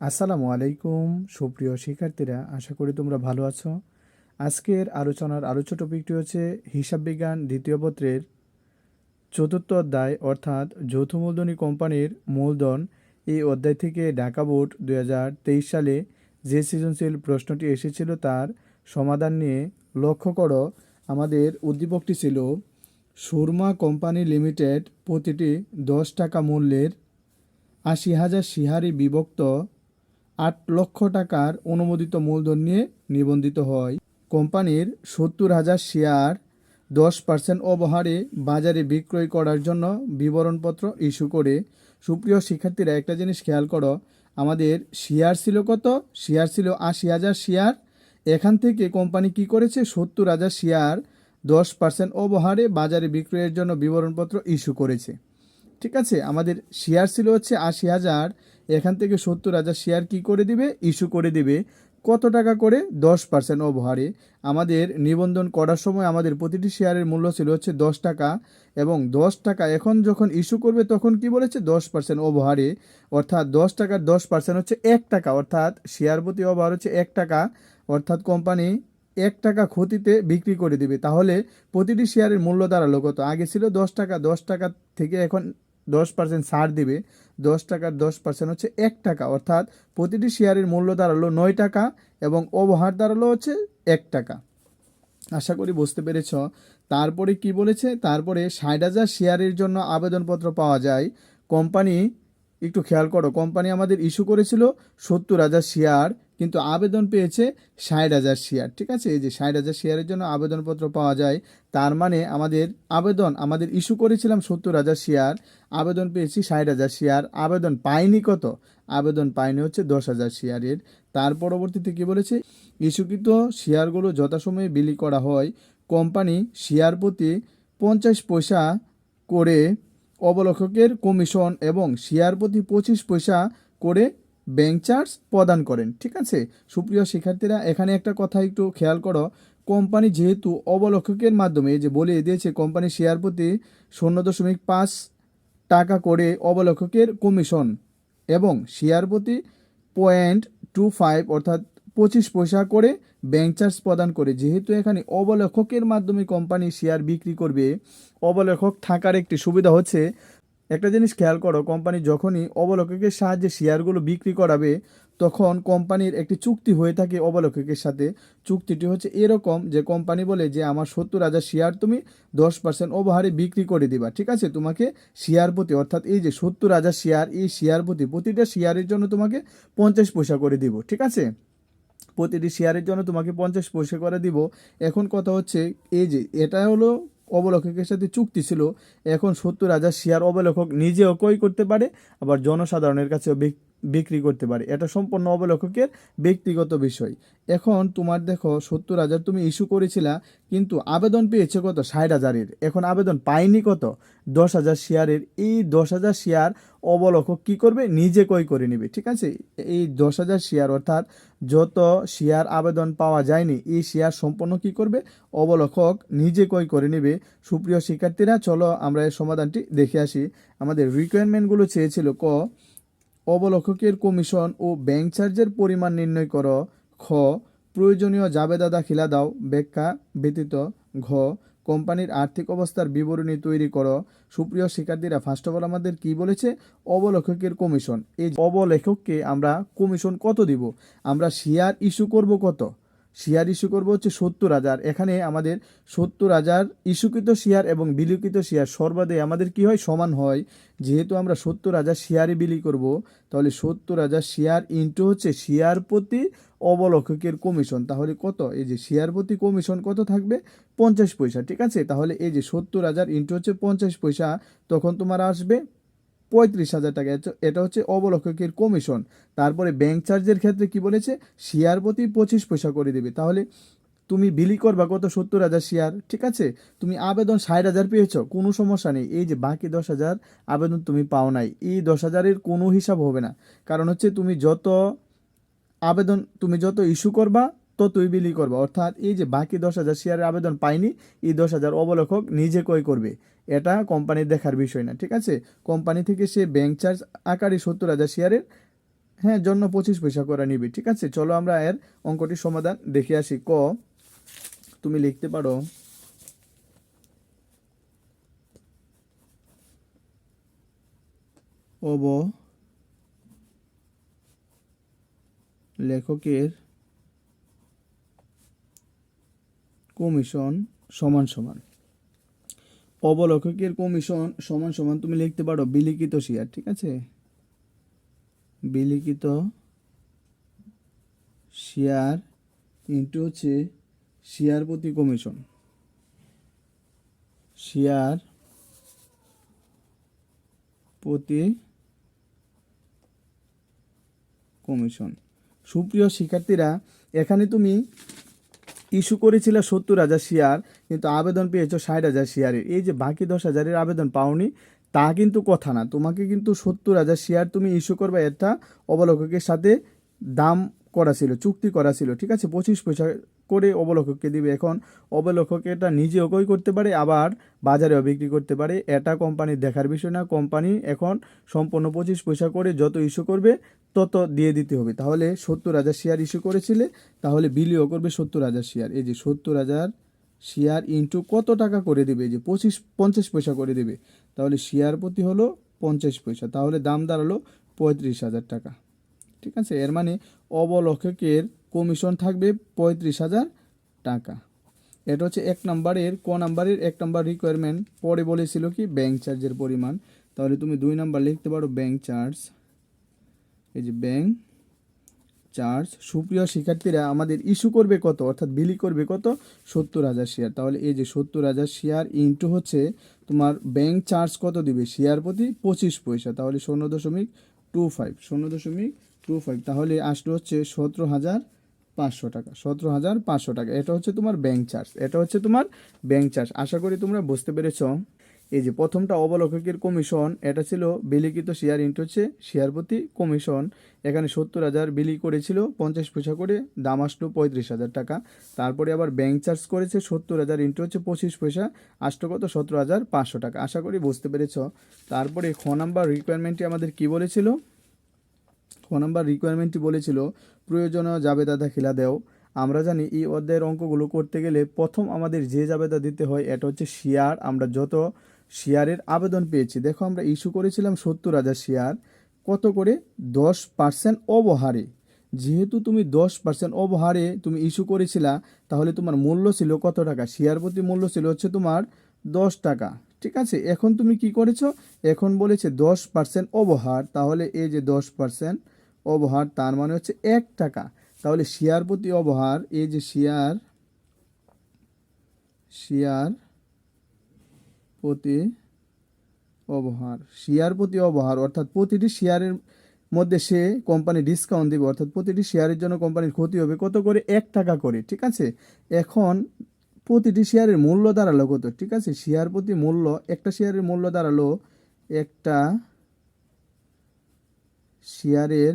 আসসালামু আলাইকুম, সুপ্রিয় শিক্ষার্থীরা, আশা করি তোমরা ভালো আছো। আজকের আলোচনার আলোচ্য টপিকটি হচ্ছে হিসাব বিজ্ঞান দ্বিতীয় পত্রের চতুর্থ অধ্যায়, অর্থাৎ যৌথ মূলধনী কোম্পানির মূলধন। এই অধ্যায় থেকে ঢাকা বোর্ড দু হাজার তেইশ সালে যে সৃজনশীল প্রশ্নটি এসেছিল তার সমাধান নিয়ে লক্ষ্য করো। আমাদের উদ্দীপকটি ছিল, সুরমা কোম্পানি লিমিটেড প্রতিটি দশ টাকা মূল্যের আশি হাজার সিহারি বিভক্ত আট লক্ষ টাকার অনুমোদিত মূলধন নিয়ে নিবন্ধিত হয়। কোম্পানির সত্তর হাজার শেয়ার দশ পার্সেন্ট অবহারে বাজারে বিক্রয় করার জন্য বিবরণপত্র ইস্যু করে। সুপ্রিয় শিক্ষার্থীরা, একটা জিনিস খেয়াল করো, আমাদের শেয়ার ছিল কত? শেয়ার ছিল আশি হাজার শেয়ার। এখান থেকে কোম্পানি কি করেছে? সত্তর হাজার শেয়ার দশ পার্সেন্ট অবহারে বাজারে বিক্রয়ের জন্য বিবরণপত্র ইস্যু করেছে। ঠিক আছে? আমাদের শেয়ার ছিল হচ্ছে আশি হাজার। এখান থেকে সত্তর হাজার শেয়ার কি করে দিবে? ইস্যু করে দিবে। কত টাকা করে? দশ পার্সেন্ট ওভারে। আমাদের নিবন্ধন করার সময় আমাদের প্রতিটি শেয়ারের মূল্য ছিল হচ্ছে দশ টাকা এবং দশ টাকা এখন যখন ইস্যু করবে তখন কি বলেছে? দশ পার্সেন্ট ওভারে। অর্থাৎ দশ টাকার দশ পার্সেন্ট হচ্ছে এক টাকা। অর্থাৎ শেয়ার প্রতি ওভার হচ্ছে এক টাকা। অর্থাৎ কোম্পানি এক টাকা ক্ষতিতে বিক্রি করে দিবে। তাহলে প্রতিটি শেয়ারের মূল্য দাঁড়াল কত? আগে ছিল দশ টাকা। দশ টাকা থেকে এখন দশ পার্সেন্ট ছাড় দিবে, দশ টাকার দশ পার্সেন্ট হচ্ছে এক টাকা। অর্থাৎ প্রতিটি শেয়ারের মূল্য দাঁড়াল নয় টাকা এবং অবহার দাঁড়াল হচ্ছে এক টাকা। আশা করি বুঝতে পেরেছ। তারপরে কি বলেছে? তারপরে ষাট হাজার শেয়ারের জন্য আবেদনপত্র পাওয়া যায়। কোম্পানি, একটু খেয়াল করো, কোম্পানি আমাদের ইস্যু করেছিল সত্তর হাজার শেয়ার কিন্তু আবেদন পেয়েছে ষাট হাজার শেয়ার, ঠিক আছে? এই যে ষাট হাজার শেয়ারের জন্য আবেদনপত্র পাওয়া যায়, তার মানে আমাদের আবেদন, আমাদের ইস্যু করেছিলাম সত্তর হাজার শেয়ার, আবেদন পেয়েছি ষাট হাজার শেয়ার, আবেদন পাইনি কত? আবেদন পায়নি হচ্ছে দশ হাজার শেয়ারের। তার পরবর্তীতে কি বলেছে? ইস্যুকৃত শেয়ারগুলো যথাসময়ে বিলি করা হয়, কোম্পানি শেয়ার প্রতি পঞ্চাশ পয়সা করে অবলেখকের কমিশন এবং শেয়ার প্রতি পঁচিশ পয়সা করে ব্যাংক চার্জ প্রদান করেন, ঠিক আছে? সুপ্রিয় শিক্ষার্থীরা, এখানে একটা কথা একটু খেয়াল করো। কোম্পানি যেহেতু অবলেখকের মাধ্যমে যে বলে দিয়েছে, কোম্পানি শেয়ার প্রতি শূন্য দশমিক পাঁচ টাকা করে অবলেখকের কমিশন এবং শেয়ার প্রতি পয়েন্ট টু ফাইভ অর্থাৎ পঁচিশ পয়সা করে ব্যাংক চার্জ প্রদান করে। যেহেতু এখানে অবলেখকের মাধ্যমে কোম্পানি শেয়ার বিক্রি করবে অবলেখক থাকার একটি সুবিধা হচ্ছে একটা জিনিস খেয়াল করো, কোম্পানি যখনই অবলোককের সাহায্যে শেয়ারগুলো বিক্রি করাবে, তখন কোম্পানির একটি চুক্তি হয়ে থাকে অবলোককের সাথে। চুক্তিটি হচ্ছে এরকম যে কোম্পানি বলে যে, আমার সত্তর হাজার শেয়ার তুমি দশ পার্সেন্ট অবহারে বিক্রি করে দিবা। ঠিক আছে? তোমাকে শেয়ার প্রতি, অর্থাৎ এই যে সত্তর হাজার শেয়ার, এই শেয়ার প্রতি, প্রতিটা শেয়ারের জন্য তোমাকে পঞ্চাশ পয়সা করে দিব। ঠিক আছে? প্রতিটি শেয়ারের জন্য তোমাকে পঞ্চাশ পয়সা করে দিব। এখন কথা হচ্ছে, এই যে, এটা হলো অবলেখকের সাথে চুক্তি ছিল, এখন সত্তর হাজার শেয়ার অবলেখক নিজেও ক্রয় করতে পারে, আবার জনসাধারণের কাছেও বিক- বিক্রি করতে পারে। এটা সম্পূর্ণ অবলেখকের ব্যক্তিগত বিষয়। এখন তোমার দেখো, সত্তর হাজার তুমি ইস্যু করেছিলা, কিন্তু আবেদন পেয়েছে কত? ষাট হাজারের। এখন আবেদন পায়নি কত? দশ হাজার শেয়ারের। এই দশ হাজার শেয়ার অবলেখক কি করবে? নিজে কই করে নেবে, ঠিক আছে? এই দশ হাজার শেয়ার অর্থাৎ যত শেয়ার আবেদন পাওয়া যায়নি, এই শেয়ার সম্পূর্ণ কি করবে? অবলেখক নিজে কই করে নেবে। সুপ্রিয় শিক্ষার্থীরা, চলো আমরা এর সমাধানটি দেখে আসি। আমাদের রিকোয়ারমেন্টগুলো চেয়েছিল ক অবলেখকের কমিশন ও ব্যাংক চার্জের পরিমাণ নির্ণয় কর। খ, প্রয়োজনীয় জাবেদা দাখিলা দাও। ব্যাখ্যা, ব্যতীত, ঘ, কোম্পানির আর্থিক অবস্থার বিবরণী তৈরি করো। সুপ্রিয় শিক্ষার্থীরা ফার্স্ট অফ অল আমাদের কি বলেছে? অবলেখকের কমিশন। এই অবলেখককে আমরা কমিশন কত দিব? আমরা শেয়ার ইস্যু করব কত? শেয়ার ইস্যু করব হচ্ছে সত্তর হাজার। এখানে আমাদের সত্তর হাজার ইস্যুকৃত শেয়ার এবং বিলিকৃত শেয়ার সর্বাদে আমাদের কি হয়? সমান হয়। যেহেতু আমরা সত্তর হাজার শেয়ারই বিলি করব, তাহলে সত্তর হাজার শেয়ার ইন্টু হচ্ছে শেয়ার প্রতি অবলক্ষকের কমিশন তাহলে কত? এই যে শেয়ার প্রতি কমিশন কত থাকবে? পঞ্চাশ পয়সা, ঠিক আছে? তাহলে এই যে সত্তর হাজার ইন্টু হচ্ছে পঞ্চাশ পয়সা, তখন তোমার আসবে পঁয়ত্রিশ হাজার টাকা। এটা- হচ্ছে অবলক্ষকের কমিশন। তারপরে ব্যাংক চার্জের ক্ষেত্রে কি বলেছে? শেয়ার প্রতি পঁচিশ পয়সা করে দেবে। তাহলে তুমি বিলি করবা কত? সত্তর হাজার শেয়ার ঠিক আছে? তুমি আবেদন ষাট হাজার পেয়েছ, কোনো সমস্যা নেই। এই যে বাকি দশ হাজার আবেদন তুমি পাও নাই। এই দশ হাজারের কোনো হিসাব হবে না। কারণ হচ্ছে তুমি যত আবেদন, তুমি যত ইস্যু করবা ততই বিলি করবা। অর্থাৎ এই যে বাকি দশ হাজার শেয়ারের আবেদন পাইনি, এই দশ হাজার অবলেখক নিজে ক্রয় করবে। এটা কোম্পানির দেখার বিষয় না, ঠিক আছে? কোম্পানি থেকে সে ব্যাংক চার্জ আকারে সত্তর হাজার শেয়ারের হ্যাঁ জন্য পঁচিশ পয়সা করে নিবে, ঠিক আছে? চলো আমরা এর অঙ্কটির সমাধান দেখে আসি। ক, তুমি লিখতে পারো। অব লেখকের কমিশন সমান সমান। অবলেখকের কমিশন সমান সমান, তুমি লিখতে পারো বিলিখিত শেয়ার, ঠিক আছে? বিলিখিত শেয়ার ইন্টু হচ্ছে শেয়ার প্রতি কমিশন। শেয়ার প্রতি কমিশন। সুপ্রিয় শিক্ষার্থীরা, এখানে তুমি ইস্যু করেছিল সত্তর হাজার শেয়ার, কিন্তু আবেদন পেয়েছ ষাট হাজার শেয়ারের। এই যে বাকি দশ হাজারের আবেদন পাওনি, তা কিন্তু কথা না। তোমাকে কিন্তু সত্তর হাজার শেয়ার তুমি ইস্যু করবে, এটা অবলোককের সাথে দাম করা ছিল, চুক্তি করা ছিল, ঠিক আছে? পঁচিশ পয়সা করে অবলোকককে দিবে। এখন অবলোকক এটা নিজেও কই করতে পারে, আবার বাজারেও বিক্রি করতে পারে। এটা কোম্পানির দেখার বিষয় না। কোম্পানি এখন সম্পূর্ণ পঁচিশ পয়সা করে যত ইস্যু করবে, তত দিয়ে দিতে হবে। তাহলে সত্তর হাজার শেয়ার ইস্যু করেছিলে, তাহলে বিলিও করবে সত্তর হাজার শেয়ার এই যে সত্তর হাজার শেয়ার ইন্টু কত টাকা করে দেবে? যে পঁচিশ, পঞ্চাশ পয়সা করে দেবে। তাহলে শেয়ার প্রতি হলো পঞ্চাশ পয়সা। তাহলে দাম দাঁড়াল পঁয়ত্রিশ হাজার টাকা। ঠিক আছে? এর মানে অবলেখকের কমিশন থাকবে পঁয়ত্রিশ হাজার টাকা। এটা হচ্ছে এক নম্বরের, ক নাম্বারের এক নম্বর রিকোয়ারমেন্ট পরে বলেছিল কি ব্যাংক চার্জের পরিমাণ। তাহলে তুমি দুই নাম্বার লিখতে পারো ব্যাংক চার্জ এই যে ব্যাংক চার্জ সুপ্রিয় শিক্ষার্থীরা, আমাদের ইস্যু করবে কত? অর্থাৎ বিলি করবে কত? সত্তর হাজার শেয়ার তাহলে এই যে সত্তর হাজার শেয়ার ইন্টু হচ্ছে তোমার ব্যাংক চার্জ কত দিবে? শেয়ার প্রতি পঁচিশ পয়সা। তাহলে শূন্য দশমিক টু ফাইভ শূন্য দশমিক টু ফাইভ তাহলে আসলে হচ্ছে সতেরো হাজার পাঁচশো টাকা, সতেরো হাজার পাঁচশো টাকা। এটা হচ্ছে তোমার ব্যাংক চার্জ এটা হচ্ছে তোমার ব্যাংক চার্জ আশা করি তোমরা বুঝতে পেরেছ। এই যে প্রথমটা অবলেখকের কমিশন এটা ছিল বিলিখিত শেয়ার ইন্টু হচ্ছে শেয়ার প্রতি কমিশন এখানে সত্তর হাজার বিলি করেছিল, পঞ্চাশ পয়সা করে, দাম আসলো পঁয়ত্রিশ হাজার টাকা। তারপরে আবার ব্যাংক চার্জ করেছে, সত্তর হাজার ইন্টু হচ্ছে পঁচিশ পয়সা কত? সতেরো হাজার পাঁচশো টাকা। আশা করি বুঝতে পেরেছ। তারপরে খ নাম্বার রিকোয়ারমেন্টটি আমাদের কি বলেছিল? খ নাম্বার রিকোয়ারমেন্টটি বলেছিল প্রয়োজনীয় জাবেদা দাখিলা দেও। আমরা জানি এই অধ্যায়ের অঙ্কগুলো করতে গেলে প্রথম আমাদের যে জাবেদা দিতে হয়, এটা হচ্ছে শেয়ার। আমরা যত শেয়ারের আবেদন পেয়েছি, দেখো আমরা ইস্যু করেছিলাম সত্তর হাজার শেয়ার, কত করে? দশ পার্সেন্ট অবহারে। যেহেতু তুমি দশ পার্সেন্ট অবহারে তুমি ইস্যু করেছিলা, তাহলে তোমার মূল্য ছিল কত টাকা? শেয়ার প্রতি মূল্য ছিল হচ্ছে তোমার দশ টাকা। ঠিক আছে? এখন তুমি কি করেছ? এখন বলেছে দশ পার্সেন্ট অবহার। তাহলে এই যে দশ পার্সেন্ট অবহার, তার মানে হচ্ছে এক টাকা। তাহলে শেয়ার প্রতি অবহার, এই যে শেয়ার শেয়ার প্রতি অবহার শেয়ার প্রতি অবহার, অর্থাৎ প্রতিটি শেয়ারের মধ্যে সে কোম্পানি ডিসকাউন্ট দেবে, অর্থাৎ প্রতিটি শেয়ারের জন্য কোম্পানির ক্ষতি হবে কত করে? এক টাকা করে, ঠিক আছে? এখন প্রতিটি শেয়ারের মূল্য দাঁড়াল কত? ঠিক আছে? শেয়ার প্রতি মূল্য, একটা শেয়ারের মূল্য দাঁড়াল একটা শেয়ারের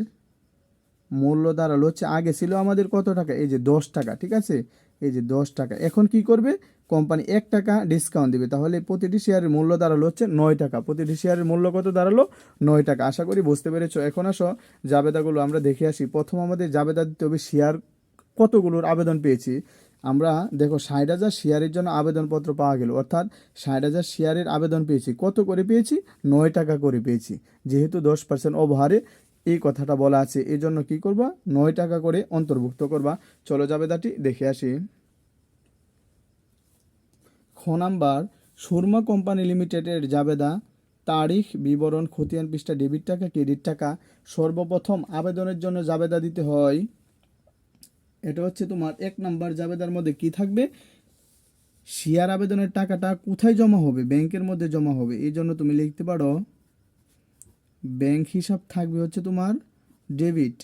মূল্য দাঁড়াল হচ্ছে, আগে ছিল আমাদের কত টাকা? এই যে দশ টাকা, ঠিক আছে? এই যে দশ টাকা। এখন কি করবে? কোম্পানি এক টাকা ডিসকাউন্ট দিবে। তাহলে প্রতিটি শেয়ারের মূল্য দাঁড়াল হচ্ছে নয় টাকা। প্রতিটি শেয়ারের মূল্য কত দাঁড়াল? নয় টাকা। আশা করি বুঝতে পেরেছ। এখন আসো, জাবেদাগুলো আমরা দেখে আসি। প্রথম আমাদের জাবেদা দিতে হবে শেয়ার কতগুলোর আবেদন পেয়েছি? আমরা দেখো, ষাট হাজার শেয়ারের জন্য আবেদনপত্র পাওয়া গেল। অর্থাৎ ষাট হাজার শেয়ারের আবেদন পেয়েছি। কত করে পেয়েছি? নয় টাকা করে পেয়েছি। যেহেতু দশ পার্সেন্ট অবহারে এই কথাটা বলা আছে। এই জন্য কী করবা? নয় টাকা করে অন্তর্ভুক্ত করবা। চলো জাবেদাটি দেখে আসি। খ নাম্বার, সুরমা কোম্পানি লিমিটেডের জাবেদা, তারিখ, বিবরণ, খতিয়ান পৃষ্ঠা, ডেবিট টাকা, ক্রেডিট টাকা, সর্বপ্রথম আবেদনের জন্য জাবেদা দিতে হয়। এটা হচ্ছে তোমার এক নাম্বার জাবেদার মধ্যে কি থাকবে? শেয়ার আবেদনের টাকাটা কোথায় জমা হবে? ব্যাংকের মধ্যে জমা হবে। এই জন্য তুমি লিখতে পারো ব্যাংক হিসাব থাকবে হচ্ছে তোমার ডেবিট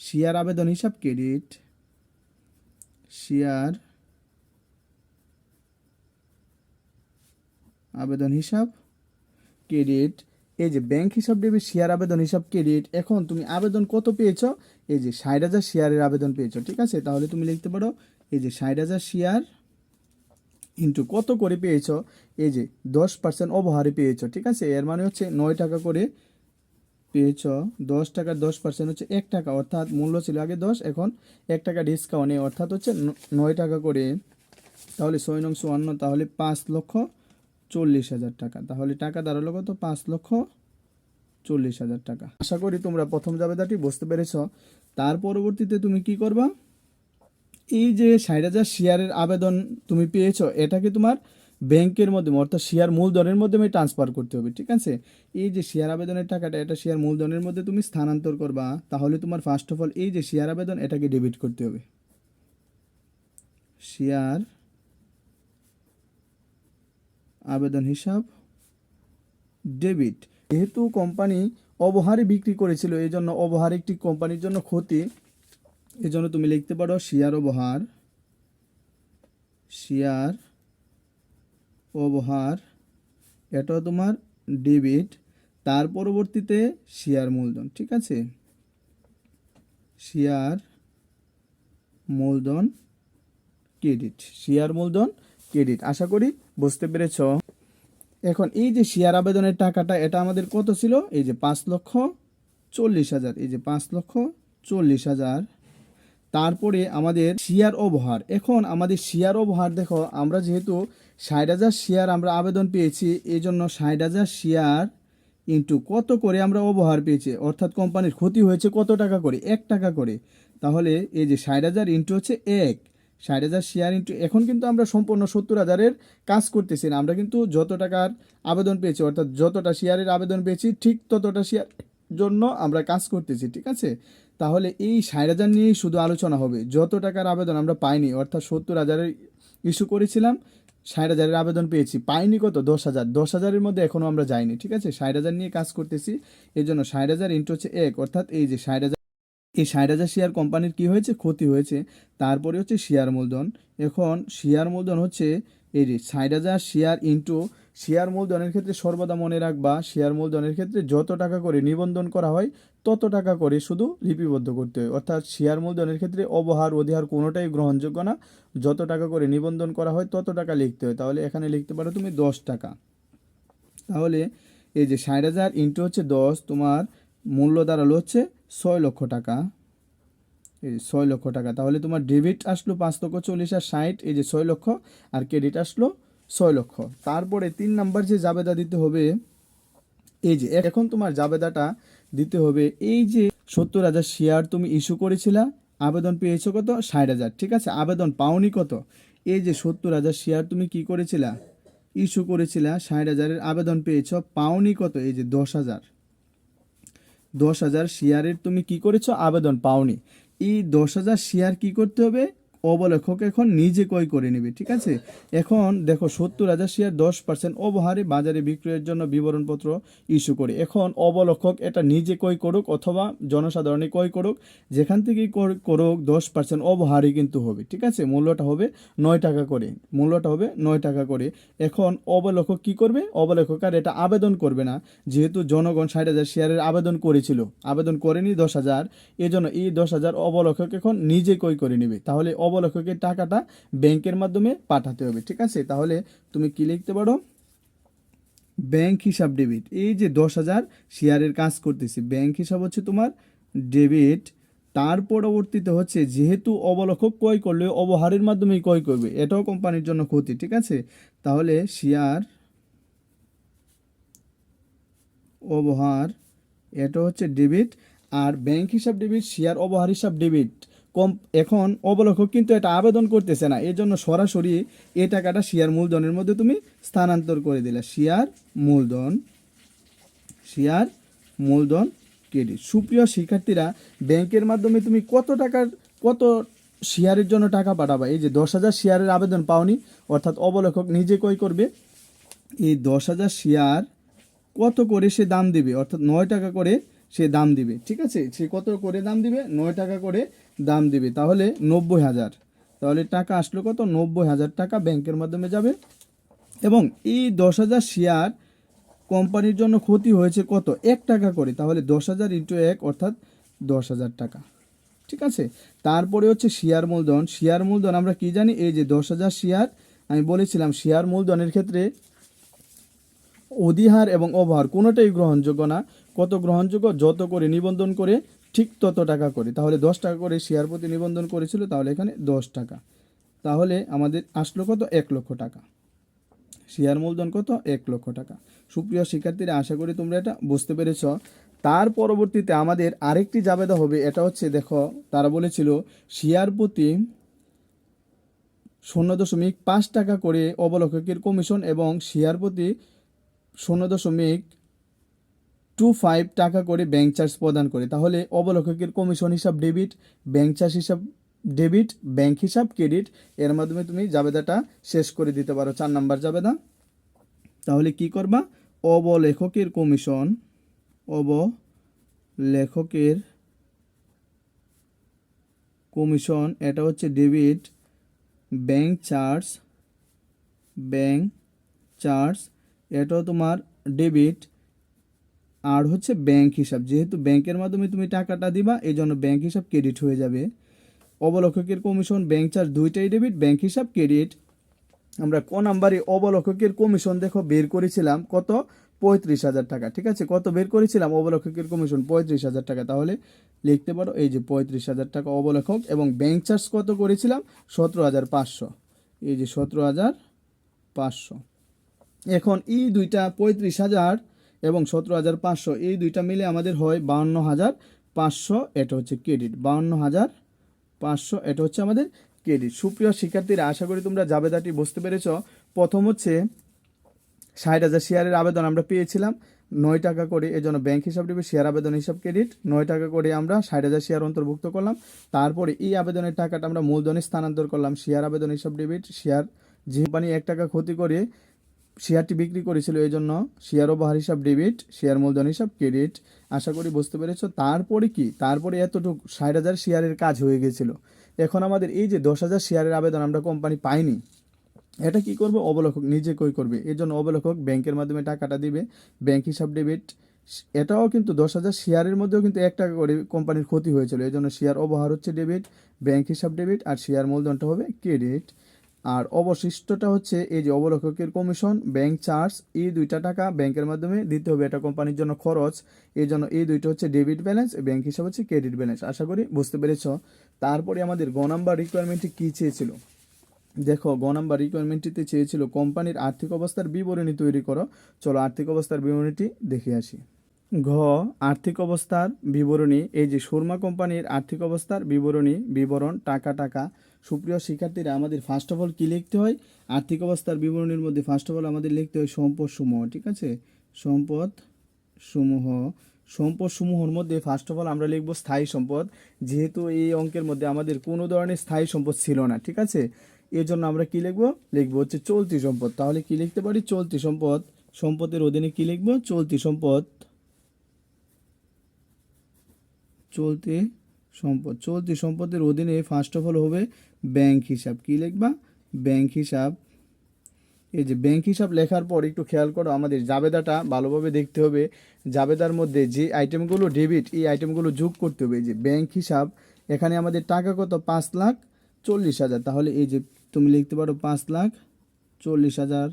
শেয়ার আবেদন হিসাব ক্রেডিট শেয়ার আবেদন হিসাব ক্রেডিট এই যে ব্যাংক হিসাব ডেবিট শেয়ার আবেদন হিসাব ক্রেডিট এখন তুমি আবেদন কত পেয়েছ? এই যে ষাট হাজার শেয়ারের আবেদন পেয়েছ, ঠিক আছে? তাহলে তুমি লিখতে পারো, এই যে ষাট হাজার শেয়ার ইন্টু কত করে পেয়েছ? এই যে দশ পার্সেন্ট অবহারে পেয়েছ, ঠিক আছে? এর মানে হচ্ছে নয় টাকা করে পেয়েছ, দশ টাকার দশ পার্সেন্ট হচ্ছে এক টাকা, অর্থাৎ মূল্য ছিল আগে দশ, এখন এক টাকা ডিসকাউন্টে অর্থাৎ হচ্ছে নয় টাকা করে। তাহলে ছয় নং চুয়ান্ন, তাহলে পাঁচ লক্ষ চল্লিশ হাজার টাকা। তাহলে টাকা দাঁড়াল কত? পাঁচ লক্ষ চল্লিশ হাজার টাকা। আশা করি তোমরা প্রথম জাবেদাটি বুঝতে পেরেছ। তার পরবর্তীতে তুমি কি করবা? এই যে ষাট হাজার শেয়ারের আবেদন তুমি পেয়েছ, এটাকে তোমার ব্যাংকের মাধ্যমে অর্থাৎ শেয়ার মূলধনের মাধ্যমে ট্রান্সফার করতে হবে, ঠিক আছে? এই যে শেয়ার আবেদনের টাকাটা, এটা শেয়ার মূলধনের মধ্যে তুমি স্থানান্তর করবা, তাহলে তোমার ফার্স্ট অফ অল এই যে শেয়ার আবেদন, এটাকে ডেবিট করতে হবে। শেয়ার আবেদন হিসাব ডেবিট যেহেতু কোম্পানি অবহারে বিক্রি করেছিল এই জন্য অবহার একটি কোম্পানির জন্য ক্ষতি। এই জন্য তুমি লিখতে পারো শেয়ার অবহার শেয়ার অবহার এটা তোমার ডেবিট তার পরবর্তীতে শেয়ার মূলধন, ঠিক আছে? শেয়ার মূলধন ক্রেডিট শেয়ার মূলধন ক্রেডিট আশা করি বুঝতে পেরেছ। এখন এই যে শেয়ার আবেদনের টাকাটা, এটা আমাদের কত ছিল? এই যে পাঁচ লক্ষ চল্লিশ হাজার, এই যে পাঁচ লক্ষ চল্লিশ হাজার। তারপরে আমাদের শেয়ার অবহার। এখন আমাদের শেয়ার অবহার দেখো, আমরা যেহেতু ষাট হাজার শেয়ার আমরা আবেদন পেয়েছি এই জন্য ষাট হাজার শেয়ার ইন্টু কত করে আমরা অবহার পেয়েছি? অর্থাৎ কোম্পানির ক্ষতি হয়েছে কত টাকা করে? এক টাকা করে। তাহলে এই যে ষাট হাজার ইন্টু হচ্ছে এক। ষাট হাজার শেয়ার ইন্টু এখন কিন্তু আমরা সম্পূর্ণ সত্তর হাজারের কাজ করতেছি না। আমরা কিন্তু যত টাকার আবেদন পেয়েছি, অর্থাৎ যতটা শেয়ারের আবেদন পেয়েছি, ঠিক ততটা শেয়ার জন্য আমরা কাজ করতেছি, ঠিক আছে? তাহলে এই ষাট হাজার নিয়েই শুধু আলোচনা হবে। যত টাকার আবেদন আমরা পাইনি, অর্থাৎ সত্তর হাজারের ইস্যু করেছিলাম, ষাট হাজারের আবেদন পেয়েছি। পাইনি কত? দশ হাজার। দশ হাজারের মধ্যে এখনও আমরা যাইনি, ঠিক আছে? ষাট হাজার নিয়ে কাজ করতেছি এই জন্য ষাট হাজার ইন্টু হচ্ছে এক, অর্থাৎ এই যে ষাট হাজার, এই ষাট হাজার শেয়ার কোম্পানির কি হয়েছে? ক্ষতি হয়েছে। তারপরে হচ্ছে শেয়ার মূলধন। এখন শেয়ার মূলধন হচ্ছে এই যে ষাট হাজার শেয়ার ইন্টু শেয়ার মূলধনের ক্ষেত্রে সর্বদা মনে রাখবা, শেয়ার মূলধনের ক্ষেত্রে যত টাকা করে নিবন্ধন করা হয়, তত টাকা করে শুধু লিপিবদ্ধ করতে হয়। অর্থাৎ শেয়ার মূলধনের ক্ষেত্রে অবহার, অধিহার কোনোটাই গ্রহণযোগ্য না। যত টাকা করে নিবন্ধন করা হয়, তত টাকা লিখতে হয়। তাহলে এখানে লিখতে পারো তুমি দশ টাকা। তাহলে এই যে ষাট হাজার ইন্টু হচ্ছে দশ, তোমার মূল্য দাঁড়াল হচ্ছে ছয় লক্ষ টাকা। এই ছয় লক্ষ টাকা। তাহলে তোমার ডেবিট আসলো পাঁচ লক্ষ চল্লিশ আর ষাট, এই যে ছয় লক্ষ, আর ক্রেডিট আসলো ছয় লক্ষ। তারপরে তিন নাম্বার যে জাবেদা দিতে হবে, এই যে, এখন তোমার জাবেদাটা দিতে হবে, এই যে সত্তর হাজার শেয়ার তুমি ইস্যু করেছিলা, আবেদন পেয়েছ কত? ষাট হাজার, ঠিক আছে? আবেদন পাওনি কত? এই যে সত্তর হাজার শেয়ার তুমি কি করেছিলা? ইস্যু করেছিলা, ষাট হাজারের আবেদন পেয়েছ, পাওনি কত? এই যে দশ হাজার। দশ হাজার শেয়ারের তুমি কি করেছ? আবেদন পাওনি। এই দশ হাজার শেয়ার কি করতে হবে? অবলেখক এখন নিজে ক্রয় করে নেবে, ঠিক আছে? এখন দেখো, সত্তর হাজার শেয়ার দশ পার্সেন্ট অবহারে বাজারে বিক্রয়ের জন্য বিবরণপত্র ইস্যু করে। এখন অবলেখক এটা নিজে ক্রয় করুক অথবা জনসাধারণে ক্রয় করুক, যেখান থেকেই কর- করুক, দশ পার্সেন্ট অবহারে কিন্তু হবে, ঠিক আছে? মূল্যটা হবে নয় টাকা করে। মূল্যটা হবে নয় টাকা করে। এখন অবলেখক কি করবে? অবলেখক আর এটা আবেদন করবে না। যেহেতু জনগণ ষাট হাজার শেয়ারের আবেদন করেছিল, আবেদন করেনি দশ হাজার, এজন্য এই দশ হাজার অবলেখক এখন নিজে কই করে নেবে। তাহলে অবলেখকের টাকাটা ব্যাংকের মাধ্যমে পাঠাতে হবে, ঠিক আছে? তাহলে তুমি কি লিখতে পারো? ব্যাংক হিসাব ডেবিট। এই যে দশ হাজার শেয়ারের কাজ করতেছি, ব্যাংক হিসাব হচ্ছে তোমার ডেবিট। তার পরবর্তীতে হচ্ছে যেহেতু অবলেখক ক্রয় করলে অবহারের মাধ্যমেই ক্রয় করবে, এটাও কোম্পানির জন্য ক্ষতি, ঠিক আছে? তাহলে শেয়ার অবহার, এটা হচ্ছে ডেবিট। আর ব্যাংক হিসাব ডেবিট, শেয়ার অবহার হিসাব ডেবিট কম এখন অবলেখক কিন্তু এটা আবেদন করতেছে না। এই জন্য সরাসরি এ টাকাটা শেয়ার মূলধনের মধ্যে তুমি স্থানান্তর করে দিলে। শেয়ার মূলধন শেয়ার মূলধন ক্রেডিট সুপ্রিয় শিক্ষার্থীরা, ব্যাংকের মাধ্যমে তুমি কত টাকার, কত শেয়ারের জন্য টাকা পাঠাবা? এই যে দশ হাজার শেয়ারের আবেদন পাওনি, অর্থাৎ অবলেখক নিজে কই করবে? এই দশ হাজার শেয়ার কত করে সে দাম দেবে? অর্থাৎ নয় টাকা করে সে দাম দিবে, ঠিক আছে? সে কত করে দাম দিবে? নয় টাকা করে দাম দিবে। তাহলে নব্বই হাজার। তাহলে টাকা আসলো কত? নব্বই হাজার টাকা ব্যাংকের মাধ্যমে যাবে। এবং এই দশ হাজার শেয়ার কোম্পানির জন্য ক্ষতি হয়েছে কত? এক টাকা করে। তাহলে দশ হাজার ইন্টু এক অর্থাৎ দশ হাজার টাকা। ঠিক আছে? তারপরে হচ্ছে শেয়ার মূলধন। শেয়ার মূলধন আমরা কি জানি? এই যে দশ হাজার শেয়ার, আমি বলেছিলাম শেয়ার মূলধনের ক্ষেত্রে অধিহার এবং অবহার কোনোটাই গ্রহণযোগ্য না। কত গ্রহণযোগ্য? যত করে নিবন্ধন করে, ঠিক তত টাকা করে। তাহলে দশ টাকা করে শেয়ার প্রতি নিবন্ধন করেছিল, তাহলে এখানে দশ টাকা। তাহলে আমাদের আসলো কত? এক লক্ষ টাকা। শেয়ার মূলধন কত? এক লক্ষ টাকা। সুপ্রিয় শিক্ষার্থীরা, আশা করি তোমরা এটা বুঝতে পেরেছ। তার পরবর্তীতে আমাদের আরেকটি জাবেদা হবে, এটা হচ্ছে দেখো, তারা বলেছিল শেয়ার প্রতি শূন্য দশমিক পাঁচ টাকা করে অবলক্ষকের কমিশন এবং শেয়ার প্রতি শূন্য দশমিক টু ফাইভ টাকা করে ব্যাংক চার্জ প্রদান করে। তাহলে অবলক্ষকের কমিশন হিসাব ডেবিট ব্যাংক চার্জ হিসাব ডেবিট ব্যাংক হিসাব ক্রেডিট এর মাধ্যমে তুমি জাবেদাটা শেষ করে দিতে পারো। চার নাম্বার জাবেদা। তাহলে কি করবা? অবলেখকের কমিশন অবলেখকের কমিশন এটা হচ্ছে debit bank charge bank charge এটাও তোমার ডেবিট আর হচ্ছে ব্যাংক হিসাব। যেহেতু ব্যাংকের মাধ্যমে তুমি টাকাটা দিবা এই জন্য ব্যাংক হিসাব ক্রেডিট হয়ে যাবে। অবলক্ষকের কমিশন ব্যাংক চার্জ দুইটাই ডেবিট ব্যাংক হিসাব ক্রেডিট আমরা ক নাম্বারে অবলক্ষকের কমিশন দেখো বের করেছিলাম, কত? পঁয়ত্রিশ হাজার টাকা, ঠিক আছে? কত বের করেছিলাম অবলক্ষকের কমিশন পঁয়ত্রিশ হাজার টাকা। তাহলে লিখতে পারো, এই যে পঁয়ত্রিশ হাজার টাকা অবলেখক এবং ব্যাংক চার্জ কত করেছিলাম? সতেরো হাজার পাঁচশো। এই যে সতেরো হাজার পাঁচশো। এখন এই দুইটা পঁয়ত্রিশ হাজার এবং সতেরো হাজার পাঁচশো। এই দুইটা মিলে আমাদের হয় বাউন্ন হাজার পাঁচশো। এটা হচ্ছে ক্রেডিট। বাউন্ন হাজার পাঁচশো। এটা হচ্ছে আমাদের ক্রেডিট। সুপ্রিয় শিক্ষার্থীরা, আশা করি তোমরা জাবেদাটি বুঝতে পেরেছ। প্রথম হচ্ছে ষাট হাজার শেয়ারের আবেদন আমরা পেয়েছিলাম। নয় টাকা করে। এজন্য ব্যাংক হিসাব দেবে শেয়ার আবেদন হিসাব ক্রেডিট। নয় টাকা করে আমরা ষাট হাজার শেয়ার অন্তর্ভুক্ত করলাম। তারপরে এই আবেদনের টাকাটা আমরা মূলধনে স্থানান্তর করলাম। শেয়ার আবেদন হিসাব ডেবিট, শেয়ার যে কোম্পানি এক টাকা ক্ষতি করে শেয়ারটি বিক্রি করেছিল এই জন্য শেয়ার ওভার হিসাব ডেবিট, শেয়ার মূলধন হিসাব ক্রেডিট, আশা করি বুঝতে পেরেছ। তারপরে কি? তারপরে এতটুকু ষাট হাজার শেয়ারের কাজ হয়ে গেছিল। এখন আমাদের এই যে দশ হাজার শেয়ারের আবেদন আমরা কোম্পানি পাইনি, এটা কি করবে? অবলেখক নিজে কই করবে? এই জন্য অবলেখক ব্যাংকের মাধ্যমে টাকাটা দিবে, ব্যাংক হিসাব ডেবিট, এটাও কিন্তু দশ হাজার শেয়ারের মধ্যেও কিন্তু এক টাকা করে কোম্পানির ক্ষতি হয়েছিল। এই জন্য শেয়ার অবহার হচ্ছে ডেবিট, ব্যাংক হিসাব ডেবিট আর শেয়ার মূলধনটা হবে ক্রেডিট। আর অবশিষ্টটা হচ্ছে এই যে অবলেখকের কমিশন, ব্যাংক চার্জ, এই দুইটা টাকা ব্যাংকের মাধ্যমে দিতে হবে এটা কোম্পানির জন্য খরচ। এই জন্য এই দুইটা হচ্ছে ডেবিট ব্যালেন্স, ব্যাংক হিসাব হচ্ছে ক্রেডিট ব্যালেন্স। আশা করি বুঝতে পেরেছ। তারপরে আমাদের গ নাম্বার রিকোয়ারমেন্টটি কী চেয়েছিল? দেখো, গ নাম্বার রিকোয়ারমেন্টটিতে চেয়েছিল কোম্পানির আর্থিক অবস্থার বিবরণী তৈরি করো। চলো আর্থিক অবস্থার বিবরণীটি দেখে আসি। ঘ, আর্থিক অবস্থার বিবরণী। এই যে সুরমা কোম্পানির আর্থিক অবস্থার বিবরণী, বিবরণ, টাকা টাকা। সুপ্রিয় শিক্ষার্থীরা, আমাদের ফার্স্ট অফ অল কী লিখতে হয়? আর্থিক অবস্থার বিবরণীর মধ্যে ফার্স্ট অফ অল আমাদের লিখতে হয় সম্পদ সমূহ, ঠিক আছে? সম্পদ সমূহ। সম্পদ সমূহর মধ্যে ফার্স্ট অফ অল আমরা লিখব স্থায়ী সম্পদ। যেহেতু এই অঙ্কের মধ্যে আমাদের কোনো ধরনের স্থায়ী সম্পদ ছিল না, ঠিক আছে? এর জন্য আমরা কী লিখব? লিখব হচ্ছে চলতি সম্পদ। তাহলে কী লিখতে পারি? চলতি সম্পদ। সম্পদের অধীনে কী লিখব? চলতি সম্পদ। চলতি সম্পদ। চলতি সম্পদের অধীনে ফার্স্ট অফ অল হবে ব্যাংক হিসাব। কি লিখবা? ব্যাংক হিসাব। এই যে ব্যাংক হিসাব লেখার পর একটু খেয়াল করো, আমাদের জাবেদাটা ভালোভাবে দেখতে হবে। জাবেদার মধ্যে যে আইটেমগুলো ডেবিট এই আইটেমগুলো যোগ করতে হবে। এই যে ব্যাংক হিসাব, এখানে আমাদের টাকা কত? পাঁচ লাখ চল্লিশ হাজার। তাহলে এই যে তুমি লিখতে পারো পাঁচ লাখ চল্লিশ হাজার,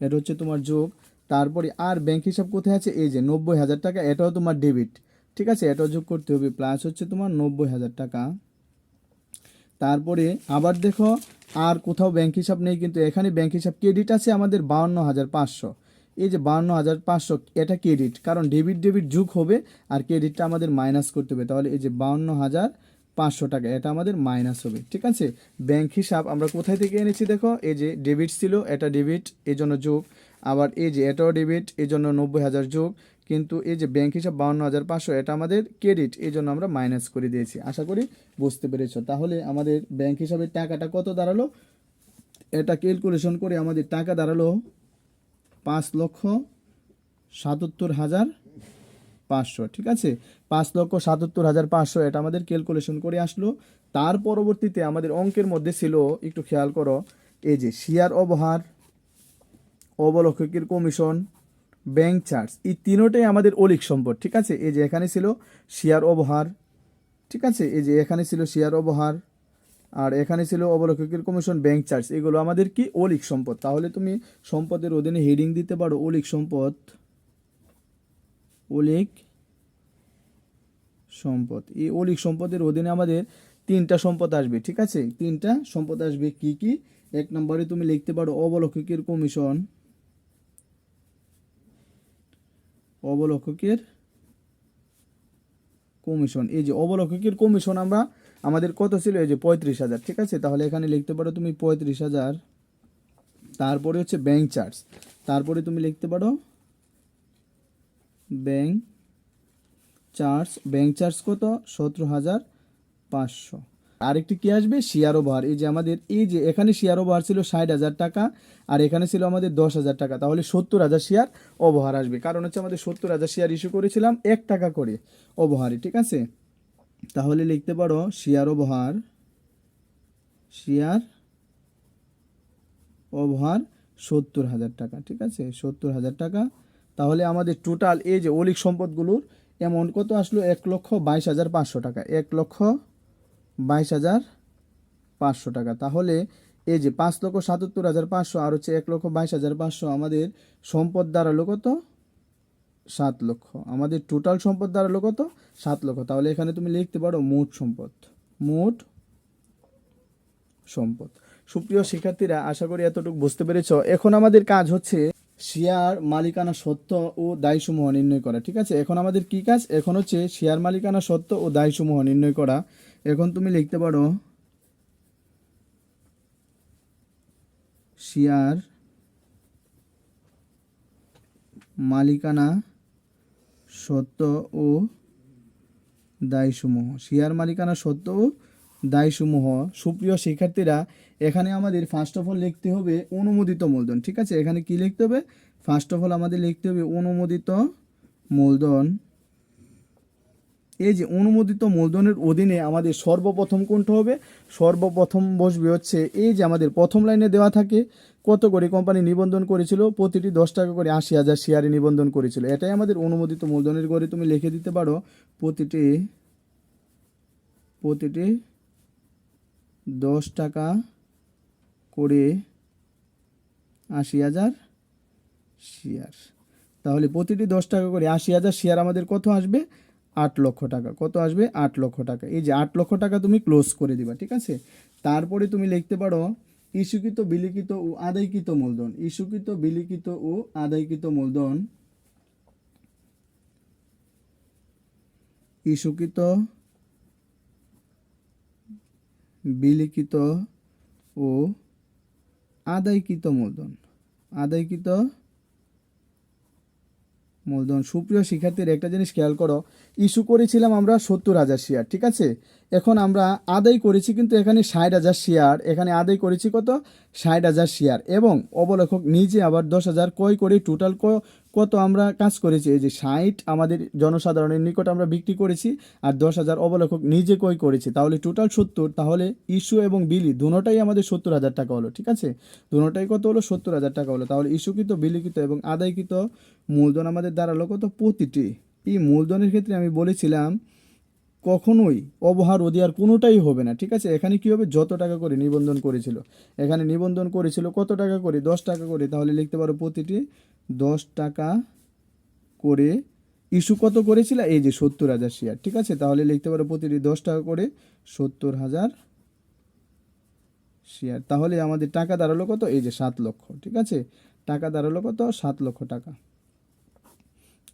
এটা হচ্ছে তোমার যোগ। তারপরে আর ব্যাংক হিসাব কোথায় আছে? এই যে নব্বই হাজার টাকা, এটাও তোমার ডেবিট ঠিক আছে, এটাও যোগ করতে হবে প্লাস হচ্ছে তোমার নব্বই হাজার টাকা। তারপরে আবার দেখো, আর কোথাও ব্যাংক হিসাব নেই, কিন্তু এখানে ব্যাংক হিসাব ক্রেডিট আছে আমাদের বাউন্ন হাজার পাঁচশো। এই যে বাউন্ন হাজার পাঁচশো, এটা ক্রেডিট কারণ ডেবিট ডেবিট যুগ হবে, আর ক্রেডিটটা আমাদের মাইনাস করতে হবে। তাহলে এই যে বাউন্ন হাজার পাঁচশো টাকা, এটা আমাদের মাইনাস হবে, ঠিক আছে? ব্যাংক হিসাব আমরা কোথায় থেকে এনেছি দেখো, এই যে ডেবিট ছিল, এটা ডেবিট এই জন্য যোগ। আবার এই যে এটাও ডেবিট এই জন্য নব্বই হাজার যোগ। কিন্তু এই যে ব্যাংক হিসাব বাউন্ন হাজার পাঁচশো, এটা আমাদের ক্রেডিট এই জন্য আমরা মাইনাস করে দিয়েছি। আশা করি বুঝতে পেরেছ। তাহলে আমাদের ব্যাংক হিসাবে টাকাটা কত দাঁড়াল? এটা ক্যালকুলেশন করে আমাদের টাকা দাঁড়াল পাঁচ লক্ষ সাতাত্তর হাজার পাঁচশো, ঠিক আছে? পাঁচ লক্ষ সাতাত্তর হাজার পাঁচশো, এটা আমাদের ক্যালকুলেশন করে আসলো। তার পরবর্তীতে আমাদের অঙ্কের মধ্যে ছিল, একটু খেয়াল করো, এই যে শেয়ার অবহার, অবলক্ষকের কমিশন ব্যাংক চার্জ এই তিনোটাই আমাদের অলিক সম্পদ, ঠিক আছে? এই যে এখানে ছিল শেয়ার অবহার, ঠিক আছে? এই যে এখানে ছিল শেয়ার অবহার, আর এখানে ছিল অবলেখকের কমিশন ব্যাংক চার্জ এগুলো আমাদের কি অলিক সম্পদ? তাহলে তুমি সম্পদের অধীনে হেডিং দিতে পারো অলিক সম্পদ অলিক সম্পদ। এই অলিক সম্পদের অধীনে আমাদের তিনটা সম্পদ আসবে, ঠিক আছে? তিনটা সম্পদ আসবে কি কি? এক নম্বরে তুমি লিখতে পারো অবলেখকের কমিশন অবলেখকের কমিশন এই যে অবলেখকের কমিশন আমরা, আমাদের কত ছিল? এই যে পঁয়ত্রিশ হাজার, ঠিক আছে? তাহলে এখানে লিখতে পারো তুমি পঁয়ত্রিশ হাজার। তারপরে হচ্ছে ব্যাংক চার্জ তারপরে তুমি লিখতে পারো ব্যাংক চার্জ ব্যাংক চার্জ কত? সতেরো হাজার পাঁচশো। আরেকটি কি আসবে? শেয়ার ওভার এই যে আমাদের, এই যে এখানে শেয়ার ওভার ছিল ষাট হাজার টাকা, আর এখানে ছিল আমাদের দশ হাজার টাকা। তাহলে সত্তর হাজার শেয়ার অবহার আসবে। কারণ হচ্ছে আমাদের সত্তর হাজার শেয়ার ইস্যু করেছিলাম এক টাকা করে অবহারে ঠিক আছে? তাহলে লিখতে পারো শেয়ার ওভার শেয়ার ওভার সত্তর হাজার টাকা, ঠিক আছে? সত্তর হাজার টাকা। তাহলে আমাদের টোটাল এই যে অলিক সম্পদগুলোর অ্যামাউন্ট কত আসলো? এক লক্ষ বাইশ হাজার পাঁচশো টাকা। এক লক্ষ বাইশ হাজার পাঁচশো টাকা। তাহলে এই যে পাঁচ লক্ষ সাতাত্তর হাজার পাঁচশো আর হচ্ছে এক লক্ষ বাইশ হাজার পাঁচশো, আমাদের সম্পদ দাঁড়াল কত? সাত লক্ষ। আমাদের টোটাল সম্পদ দাঁড়াল কত? সাত লক্ষ। তাহলে এখানে তুমি লিখতে পারো মোট সম্পদ। মোট সম্পদ। সুপ্রিয় শিক্ষার্থীরা, আশা করি এতটুকু বুঝতে পেরেছ। এখন আমাদের কাজ হচ্ছে শেয়ার মালিকানা সত্ত্ব ও দায়সমূহ নির্ণয় করা, ঠিক আছে? এখন আমাদের কি কাজ? এখন হচ্ছে শেয়ার মালিকানা সত্ত্ব ও দায়সমূহ নির্ণয় করা। এখন তুমি লিখতে পারো, শেয়ার মালিকানা সত্য ও দায়সমূহ। শেয়ার মালিকানা সত্ত্ব ও দায়সমূহ। সুপ্রিয় শিক্ষার্থীরা, এখানে আমাদের ফার্স্ট অফ অল লিখতে হবে অনুমোদিত মূলধন, ঠিক আছে? এখানে কি লিখতে হবে? ফার্স্ট অফ অল আমাদের লিখতে হবে অনুমোদিত মূলধন। এই যে অনুমোদিত মূলধনের অধীনে আমাদের সর্বপ্রথম কোনটা হবে? সর্বপ্রথম বসবে হচ্ছে এই যে আমাদের প্রথম লাইনে দেওয়া থাকে কত করে কোম্পানি নিবন্ধন করেছিল? প্রতিটি দশ টাকা করে আশি হাজার শেয়ারে নিবন্ধন করেছিল। এটাই আমাদের অনুমোদিত মূলধনের করে তুমি লিখে দিতে পারো। প্রতিটি প্রতিটি দশ টাকা করে আশি হাজার শেয়ার। তাহলে প্রতিটি দশ টাকা করে আশি হাজার শেয়ার আমাদের কত আসবে? আট লক্ষ টাকা। কত আসবে? আট লক্ষ টাকা। এই যে আট লক্ষ টাকা তুমি ক্লোজ করে দিবা, ঠিক আছে? তারপরে তুমি লিখতে পারো, ইস্যুকৃত, বিলিখিত ও আদায়কৃত মূলধন। ইস্যুকৃত, বিলিখিত ও আদায়কৃত মূলধন। ইস্যুকৃত, বিলিখিত ও আদায়কৃত মূলধন। আদায়কৃত মূলধন। সুপ্রিয় শিক্ষার্থীর, একটা জিনিস খেয়াল করো, ইস্যু করেছিলাম আমরা সত্তর হাজার শেয়ার, ঠিক আছে? এখন আমরা আদায় করেছি কিন্তু এখানে ষাট হাজার শেয়ার এখানে আদায় করেছি কত? ষাট হাজার শেয়ার এবং অবলেখক নিজে আবার দশ হাজার কয় করে টোটাল কত আমরা কাজ করেছি? এই যে ষাট আমাদের জনসাধারণের নিকট আমরা বিক্রি করেছি আর দশ হাজার অবলেখক নিজে কই করেছি। তাহলে টোটাল সত্তর, তাহলে ইস্যু এবং বিলি দুটোটাই আমাদের সত্তর হাজার টাকা হলো, ঠিক আছে? দুটোটাই কত হলো? সত্তর হাজার টাকা হলো। তাহলে ইস্যুকৃত বিলিখিত এবং আদায়কৃত মূলধন আমাদের দাঁড়াল কত? প্রতিটি এই মূলধনের ক্ষেত্রে আমি বলেছিলাম কখনোই অবহার অধিয়ার কোনোটাই হবে না, ঠিক আছে? এখানে কি হবে? যত টাকা করে নিবন্ধন করেছিল। এখানে নিবন্ধন করেছিল কত টাকা করে? দশ টাকা করে। তাহলে লিখতে পারো প্রতিটি দশ টাকা করে ইস্যু কত করেছিল? এই যে সত্তর হাজার শেয়ার ঠিক আছে? তাহলে লিখতে পারো প্রতিটি দশ টাকা করে সত্তর হাজার শেয়ার তাহলে আমাদের টাকা দাঁড়াল কত? এই যে সাত লক্ষ, ঠিক আছে? টাকা দাঁড়াল কত? সাত লক্ষ টাকা।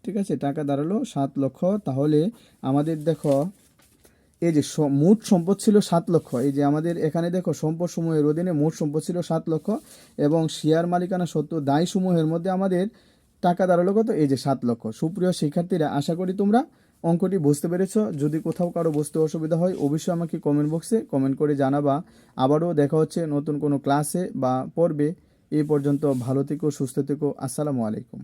ঠিক আছে? টাকা দাঁড়াল সাত লক্ষ। তাহলে আমাদের দেখো এই যে মোট সম্পদ ছিল সাত লক্ষ। এই যে আমাদের এখানে দেখো সম্পদ সমূহের অধীনে মোট সম্পদ ছিল সাত লক্ষ এবং শেয়ার মালিকানা সত্ত্ব দায় সমূহের মধ্যে আমাদের টাকা দাঁড়াল কত? এই যে সাত লক্ষ। সুপ্রিয় শিক্ষার্থীরা, আশা করি তোমরা অঙ্কটি বুঝতে পেরেছ। যদি কোথাও কারও বুঝতে অসুবিধা হয়, অবশ্যই আমাকে কমেন্ট বক্সে কমেন্ট করে জানাবা। আবারও দেখা হচ্ছে নতুন কোনো ক্লাসে বা পর্বে। এ পর্যন্ত ভালো থেকো, সুস্থ থেকো। আসসালামু আলাইকুম।